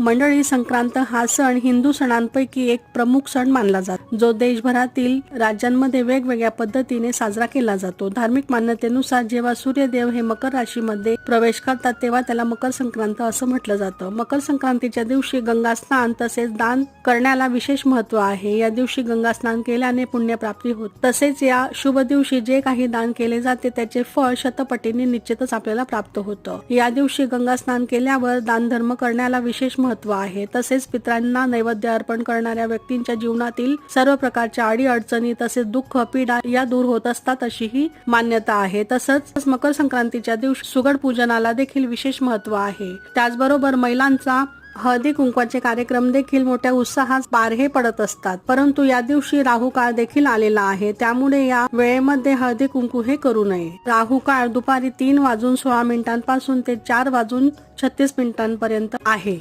मंडळी संक्रांत हा सण हिंदू सणांपैकी एक प्रमुख सण मानला जातो. जो देशभरातील राज्यांमध्ये वेगवेगळ्या पद्धतीने साजरा केला जातो. धार्मिक मान्यतेनुसार जेव्हा सूर्यदेव हे मकर राशीमध्ये प्रवेश करतात तेव्हा त्याला मकर संक्रांत असं म्हटलं जातं. मकर संक्रांतीच्या दिवशी गंगा स्नान तसेच दान करण्याला विशेष महत्त्व आहे. या दिवशी गंगा स्नान केल्याने पुण्यप्राप्ती होत. तसेच या शुभ दिवशी जे काही दान केले जाते त्याचे फळ शतपटीने निश्चितच आपल्याला प्राप्त होतं. या दिवशी गंगा स्नान केल्यावर दान धर्म करण्याला विशेष महत्त्व महत्त्व आहे. तसेच पित्रांना नैवेद्य अर्पण करणाऱ्या व्यक्तींच्या जीवनातील सर्व प्रकारच्या अडी अडचणी तसेच दुःख पीडा या दूर होत असतात अशी ही मान्यता आहे. तसंच मकर संक्रांतीच्या दिवशी सुगड पूजनाला देखील विशेष महत्त्व आहे. त्याचबरोबर महिलांचा हळदी कुंकवाचे कार्यक्रम देखील मोठ्या उत्साहात बारहे पडत असतात. परंतु या दिवशी राहू काळ देखील आलेला आहे. त्यामुळे या वेळेमध्ये हळदी कुंकू हे करू नये. राहू काळ दुपारी तीन वाजून सोळा मिनिटांपासून ते चार वाजून छत्तीस मिनिटांपर्यंत आहे.